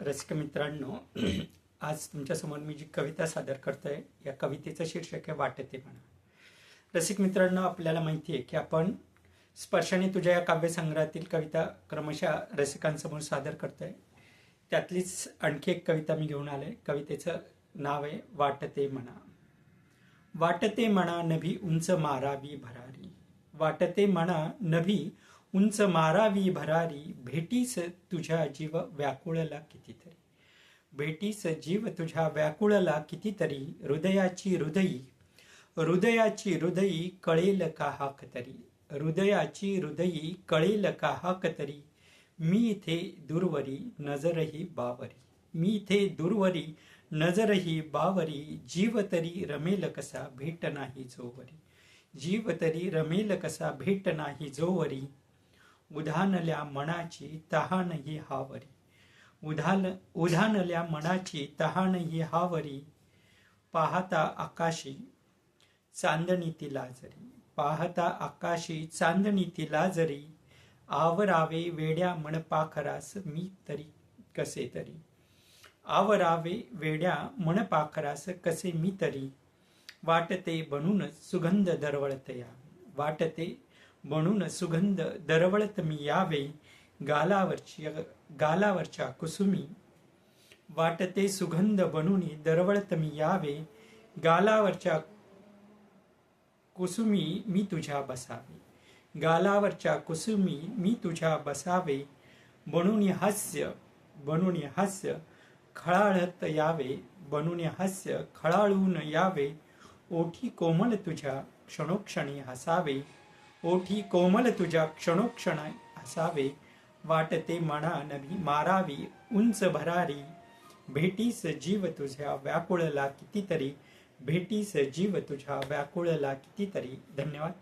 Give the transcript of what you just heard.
रसिक मित्रांनो आज तुमच्यासमोर मी जी कविता सादर करतोय या कवितेचं शीर्षक आहे वाटते म्हणा रसिक मित्रांनो आपल्याला माहिती आहे की आपण स्पर्शाने तुझ्या या काव्यसंग्रहातील कविता क्रमशः रसिकांसमोर सादर करतोय. त्यातलीच आणखी एक कविता मी घेऊन आलोय. कवितेचं नाव आहे वाटते म्हणा वाटते म्हणा नभी उंच मारावी भरारी. वाटते म्हणा नभी उंच मारावी भरारी भेटीस तुझ्या जीव व्याकुळला कितीतरी. भेटीस जीव तुझ्या व्याकुळला कितीतरी हृदयाची हृदयी हृदयाची हृदयी कळेल का हाक तरी. हृदयाची हृदयी कळेल का हाक तरी. मी इथे दूरवरी नजरही बावरी. मी इथे दूरवरी नजरही बावरी. जीव तरी रमेल कसा भेट नाही जोवरी. जीव तरी रमेल कसा भेट नाही जोवरी. उधानल्या मनाची तहानही हावरी. उधान उधानल्या मनाची तहान ही हावरी. पाहता आकाशी चांदणी ती लाजरी पाहता आकाशी चांदणी ती लाजरी आवरावे वेड्या मनपाखरास मी तरी कसे तरी. आवरावे वेड्या मनपाखरास कसे मी तरी. वाटते बनून सुगंध दरवळते या. वाटते म्हणून सुगंध दरवळत मी यावे गालावरची गालावरच्या कुसुमी. वाटते सुगंध बनून दरवळत मी यावे गालावरच्या कुसुमी मी तुझ्या बसावे. गालावरच्या कुसुमी मी तुझ्या बसावे बनून हास्य बनून हास्य खळाळत यावे बनून हास्य खळाळून यावे. ओठी कोमल तुझ्या क्षणोक्षणी हसावे. ओठी कोमल तुझ्या क्षणोक्षण असावे. वाटते मना नवी मारावी उंच भरारी. भेटीस जीव तुझ्या व्याकुळला कितीतरी. भेटीस जीव तुझ्या व्याकुळला कितीतरी. धन्यवाद.